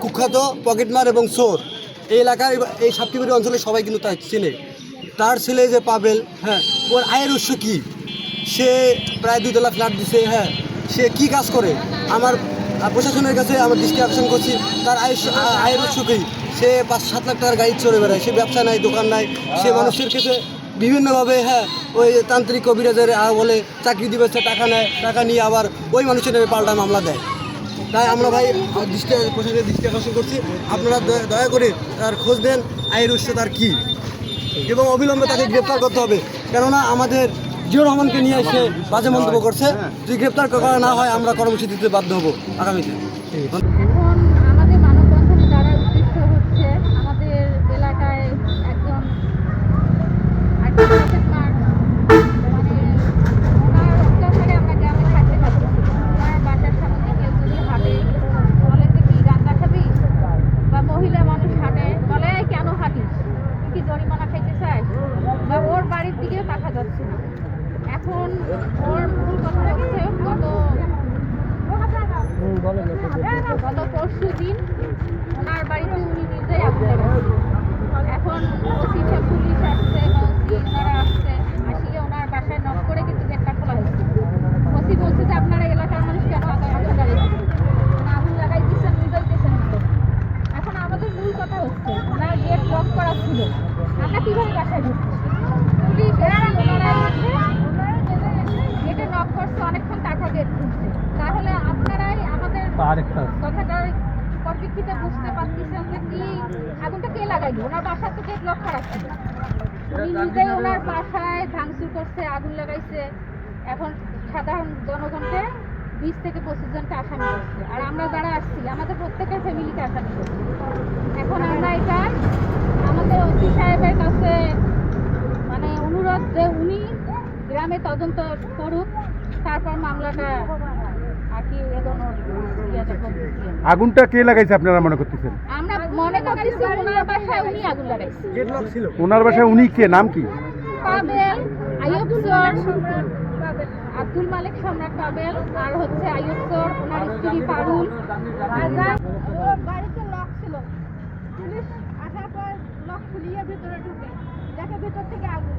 কুখ্যাত পকেটমার এবং চোর। এই এলাকার এই সাতটিবাড়ি অঞ্চলে সবাই কিন্তু তার চেনে তার ছেলে যে পাবেল হ্যাঁ ওর আয়ের উৎস কী? সে প্রায় দুতলা ফ্ল্যাট দিছে হ্যাঁ। সে কি কাজ করে? আমার প্রশাসনের কাছে আমার দৃষ্টি আকর্ষণ করছি, তার আয়ের আ- আয়ের উৎস কী? সে পাঁচ সাত লাখ টাকার গাড়ি চড়ে বেড়ায়, সে ব্যবসা নাই, দোকান নাই। সে মানুষের ক্ষেত্রে বিভিন্নভাবে হ্যাঁ ওই তান্ত্রিক কবিরাজের বলে চাকরি দিবে টাকা নেয়, টাকা নিয়ে আবার ওই মানুষের নামে পাল্টা মামলা দেয়। তাই আমরা ভাই দৃষ্টি প্রশাসনের দৃষ্টি আকর্ষণ করছি। আপনারা দয়া- দয়া করে তার খোঁজ দেন আয়ের উৎস তার কী। এবং অবিলম্বে তাকে গ্রেপ্তার করতে হবে। কেননা আমাদের জিও রহমানকে নিয়ে এসে বাজে মন্তব্য করছে। যদি গ্রেপ্তার করা না হয়, আমরা কর্মসূচি দিতে বাধ্য হব আগামীতে এখন আমাদের মানববন্ধনে দ্বারা উদ্দেশ্য হচ্ছে আমাদের এলাকায় একজন একজন পকেটমার মানে ওনার অত্যাচারে আমরা গ্রামে থাকতে পারছি না। ওনার বাসার সামনে কেউ যদি হাঁটে বলে যে কি গান্দা খাবি বা মহিলা মানুষ হাঁটে বলে "এই কেন হাঁটিস তুই কি জরিমানা খাইতে চাস বা ওর বাড়ির দিকেও তাকা যাচ্ছে না এখন ওর মূল কথা হচ্ছে গত গত পরশু দিন ওনার বাড়িতে উনি নিজেই আগুন লাগাইছে এখন ওসি সে পুলিশ আসছে বা ওসি ওনারা আসছে আসিয়ে ওনার বাসায় নক করে কিন্তু গেটটা খোলা হয়েছে ওসি বলছে যে আপনারা এলাকার মানুষ কেন আগুন আগুন লাগাইছেন ওনা আগুন লাগাই দিচ্ছেন নিজেই দিচ্ছেন এখন আমাদের মূল কথা হচ্ছে ওনার গেট লক করা ছিল আমরা কীভাবে বাসায় ঢুকছি পুলিশ এসে ওনারা এসে গেটে নক করছে অনেকক্ষণ তারপর গেট খুলছে তাহলে আপনারাই আমাদের কথাটার পরিপ্রেক্ষিতে বুঝতে পারতেছেন যে কি আগুনটা কে লাগাইলো? ওনার বাসা থেকে ব্লক করা উনি নিজেই ওনার বাসায় ভাঙচুর করছে আগুন লাগাইছে। এখন সাধারণ জনগণকে বিশ থেকে পঁচিশ জনকে আসামি করছে। আর আমরা যারা আসছি আমাদের প্রত্যেকের ফ্যামিলিকে আসামি করছে। এখন আমরা এটা আমাদের ওসি সাহেবের কাছে মানে অনুরোধ যে উনি গ্রামে তদন্ত করুক তারপর মামলাটা আর কি এগোনোর ইয়েটা করতেছি আমরা। আগুনটা কে লাগাইছে আপনারা মনে করতেছেন? আমরা মনে করতেছি ওনার বাসায় উনি আগুন লাগাইছে। ওনার বাসায় উনি কে? নাম কি? পাবেল আইয়ুব আব্দুল মালিক সম্রাট পাবেল আর হচ্ছে আইয়ুব ওনার স্ত্রী পারুল। বাড়িতে লক ছিল। পুলিশ আসার পর লক খুলিয়ে ভিতরে ঢুকে দেখে ভিতর থেকে আগুন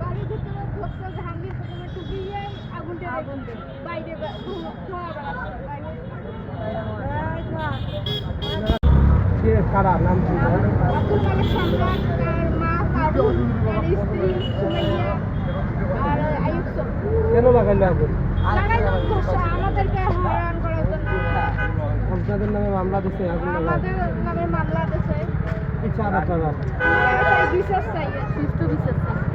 বাড়ির ভিতরে ঢুকছে জাহাঙ্গীর প্রথমে টুকিয়ে আগুনটা আগুন বাইরে ধোঁয়া ধোঁয়া বেড়াচ্ছে বাইরে আব্দুল মালিক সম্রাট তার মা পারুল তার স্ত্রী সুমাইয়া আর আইয়ুব কেন লাগাইলো আগুন? লাগাইলো করছে আমাদেরকে হয়রান করার জন্য। আপনাদের নামে মামলা দিচ্ছে আমাদের নামে মামলা দিছে। কি আপনারা? বিচার চাই সুষ্ঠু বিচার চাই।